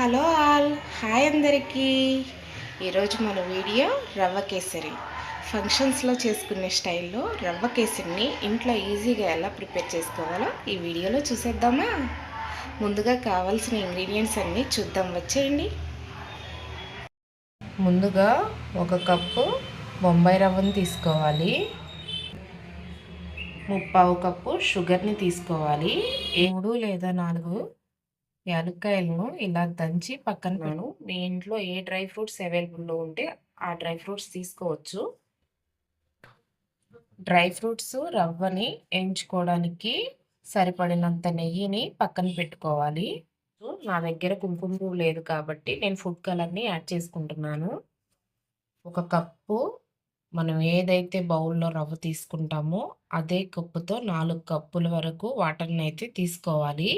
Hello all hi అందరికీ. ఈరోజు మన వీడియో రవ్వ కేసరి. ఫంక్షన్స్లో చేసుకునే స్టైల్లో రవ్వ కేసరిని ఇంట్లో ఈజీగా ఎలా ప్రిపేర్ చేసుకోవాలో ఈ వీడియోలో చూసేద్దామా? ముందుగా కావాల్సిన ఇంగ్రీడియంట్స్ అన్నీ చూద్దాం వచ్చేయండి. ముందుగా ఒక కప్పు బొంబాయి రవ్వని తీసుకోవాలి. ముప్పావు కప్పు షుగర్ని తీసుకోవాలి. మూడు లేదా నాలుగు యాలక్కాయలను ఇలా దంచి పక్కన పెను మీ ఇంట్లో ఏ డ్రై ఫ్రూట్స్ అవైలబుల్లో ఉంటే ఆ డ్రై ఫ్రూట్స్ తీసుకోవచ్చు. డ్రై ఫ్రూట్స్ రవ్వని వేయించుకోవడానికి సరిపడినంత నెయ్యిని పక్కన పెట్టుకోవాలి. నా దగ్గర కుంకుమ పువ్వు లేదు కాబట్టి నేను ఫుడ్ కలర్ని యాడ్ చేసుకుంటున్నాను. ఒక కప్పు మనం ఏదైతే బౌల్లో రవ్వ తీసుకుంటామో అదే కప్పుతో నాలుగు కప్పుల వరకు వాటర్ని అయితే తీసుకోవాలి.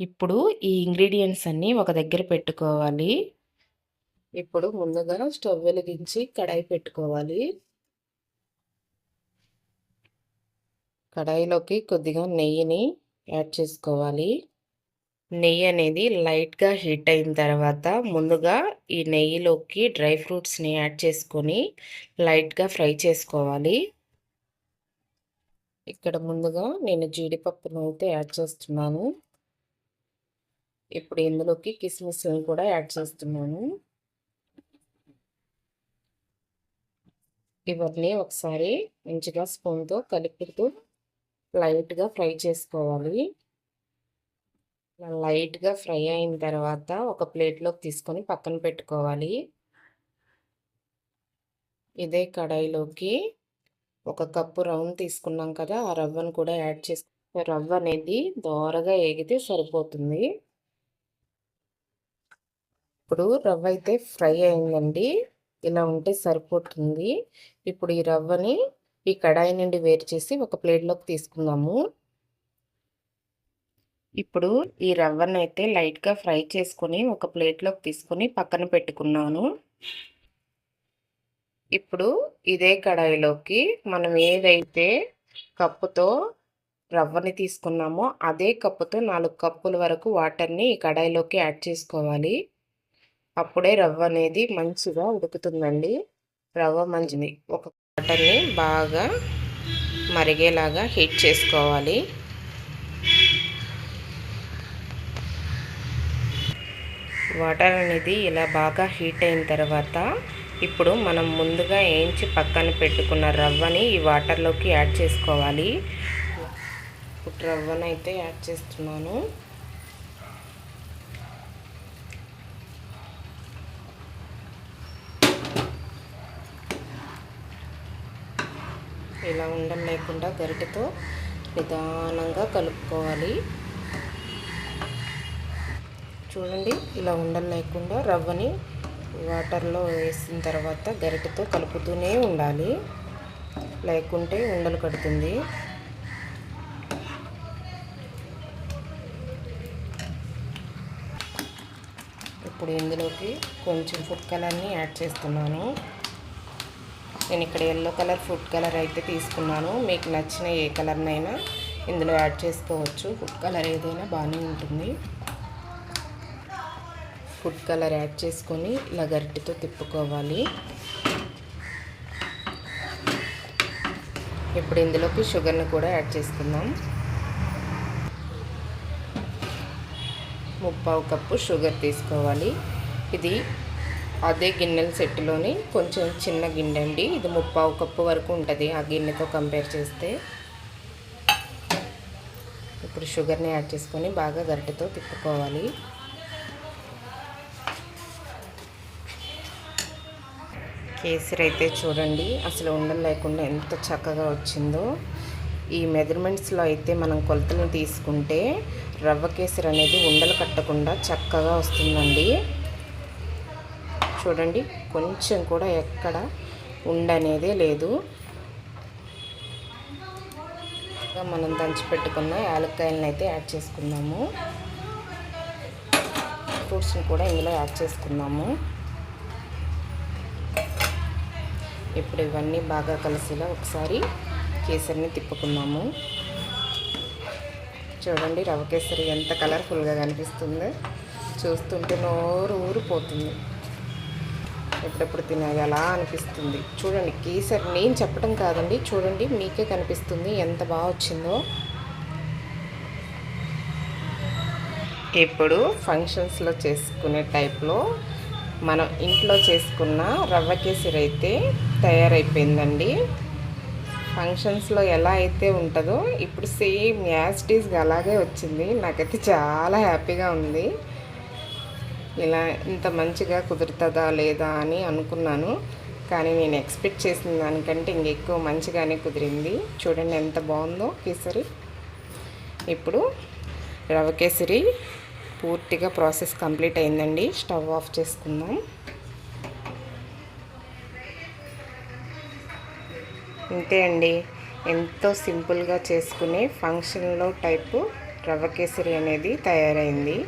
ఇప్పుడు ఈ ఇంగ్రీడియంట్స్ అన్నీ ఒక దగ్గర పెట్టుకోవాలి. ఇప్పుడు ముందుగా స్టవ్ వెలిగించి కడాయి పెట్టుకోవాలి. కడాయిలోకి కొద్దిగా నెయ్యిని యాడ్ చేసుకోవాలి. నెయ్యి అనేది లైట్గా హీట్ అయిన తర్వాత ముందుగా ఈ నెయ్యిలోకి డ్రై ఫ్రూట్స్ని యాడ్ చేసుకొని లైట్గా ఫ్రై చేసుకోవాలి. ఇక్కడ ముందుగా నేను జీడిపప్పును అయితే యాడ్ చేస్తున్నాను. ఇప్పుడు ఇందులోకి కిస్మిస్ని కూడా యాడ్ చేస్తున్నాను. ఇవన్నీ ఒకసారి మంచిగా స్పూన్తో కలుపుతూ లైట్గా ఫ్రై చేసుకోవాలి. లైట్గా ఫ్రై అయిన తర్వాత ఒక ప్లేట్లోకి తీసుకొని పక్కన పెట్టుకోవాలి. ఇదే కడాయిలోకి ఒక కప్పు రవ్వను తీసుకున్నాం కదా ఆ రవ్వను కూడా యాడ్ చేసి రవ్వ అనేది దోరగా ఏగితే సరిపోతుంది. ఇప్పుడు రవ్వ అయితే ఫ్రై అయిందండి. ఇలా ఉంటే సరిపోతుంది. ఇప్పుడు ఈ రవ్వని ఈ కడాయి నుండి వేరు చేసి ఒక ప్లేట్లోకి తీసుకుందాము. ఇప్పుడు ఈ రవ్వను అయితే లైట్గా ఫ్రై చేసుకొని ఒక ప్లేట్లోకి తీసుకొని పక్కన పెట్టుకున్నాను. ఇప్పుడు ఇదే కడాయిలోకి మనం ఏదైతే కప్పుతో రవ్వని తీసుకున్నామో అదే కప్పుతో నాలుగు కప్పుల వరకు వాటర్ని ఈ కడాయిలోకి యాడ్ చేసుకోవాలి. అప్పుడే రవ్వ అనేది మంచిగా ఉడుకుతుందండి. రవ్వ మంచిది. ఒక వాటర్ని బాగా మరిగేలాగా హీట్ చేసుకోవాలి. వాటర్ అనేది ఇలా బాగా హీట్ అయిన తర్వాత ఇప్పుడు మనం ముందుగా వేయించి పక్కన పెట్టుకున్న రవ్వని ఈ వాటర్లోకి యాడ్ చేసుకోవాలి. ఇప్పుడు రవ్వనైతే యాడ్ చేస్తున్నాను. ఇలా ఉండడం లేకుండా గరిటెతో నిదానంగా కలుపుకోవాలి. చూడండి ఇలా ఉండలు లేకుండా రవ్వని వాటర్లో వేసిన తర్వాత గరిటెతో కలుపుతూనే ఉండాలి. లేకుంటే ఉండలు కడుతుంది. ఇప్పుడు ఇందులోకి కొంచెం ఫుడ్ కలర్ని యాడ్ చేస్తున్నాను. నేను ఇక్కడ ఎల్లో కలర్ ఫుడ్ కలర్ అయితే తీసుకున్నాను. మీకు నచ్చిన ఏ కలర్నైనా ఇందులో యాడ్ చేసుకోవచ్చు. ఫుడ్ కలర్ ఏదైనా బాగానే ఉంటుంది. ఫుడ్ కలర్ యాడ్ చేసుకొని ఇలా గరిటితో తిప్పుకోవాలి. ఇప్పుడు ఇందులోకి షుగర్ని కూడా యాడ్ చేసుకుందాం. ముప్పావు కప్పు షుగర్ తీసుకోవాలి. ఇది అదే గిన్నెల సెట్లోని కొంచెం చిన్న గిన్నె అండి ఇది ముప్పావు కప్పు వరకు ఉంటుంది ఆ గిన్నెతో కంపేర్ చేస్తే. ఇప్పుడు షుగర్ని యాడ్ చేసుకొని బాగా గరిటెతో తిప్పుకోవాలి. కేసరి అయితే చూడండి అసలు ఉండలు లేకుండా ఎంత చక్కగా వచ్చిందో. ఈ మెజర్మెంట్స్లో అయితే మనం కొలతలు తీసుకుంటే రవ్వ కేసరి అనేది ఉండలు కట్టకుండా చక్కగా వస్తుందండి. చూడండి కొంచెం కూడా ఎక్కడ ఉండనేదే లేదు. మనం దంచి పెట్టుకున్న యాలక్కాయలను అయితే యాడ్ చేసుకుందాము. ఫ్రూట్స్ని కూడా ఇందులో యాడ్ చేసుకుందాము. ఇప్పుడు ఇవన్నీ బాగా కలిసేలా ఒకసారి కేసరిని తిప్పుకున్నాము చూడండి రవ కేసరి ఎంత కలర్ఫుల్గా కనిపిస్తుందో. చూస్తుంటే నోరు ఊరిపోతుంది. ఎప్పుడెప్పుడు తినాలి అలా అనిపిస్తుంది. చూడండి కేసరి నేను చెప్పడం కాదండి. చూడండి మీకే కనిపిస్తుంది ఎంత బాగా వచ్చిందో. ఇప్పుడు ఫంక్షన్స్లో చేసుకునే టైప్లో మనం ఇంట్లో చేసుకున్న రవ్వ కేసరి అయితే తయారైపోయిందండి. ఫంక్షన్స్లో ఎలా అయితే ఉంటుందో ఇప్పుడు సేమ్ యాస్టీస్గా అలాగే వచ్చింది. నాకైతే చాలా హ్యాపీగా ఉంది. ఇలా ఇంత మంచిగా కుదురుతుందా లేదా అని అనుకున్నాను. కానీ నేను ఎక్స్పెక్ట్ చేసిన దానికంటే ఇంకెక్కువ మంచిగానే కుదిరింది. చూడండి ఎంత బాగుందో కేసరి. ఇప్పుడు రవ కేసరి పూర్తిగా ప్రాసెస్ కంప్లీట్ అయిందండి. స్టవ్ ఆఫ్ చేసుకుందాం. ఇంతే అండి. ఎంతో సింపుల్గా చేసుకునే ఫంక్షన్లో టైపు రవ్వ కేసరి అనేది తయారైంది.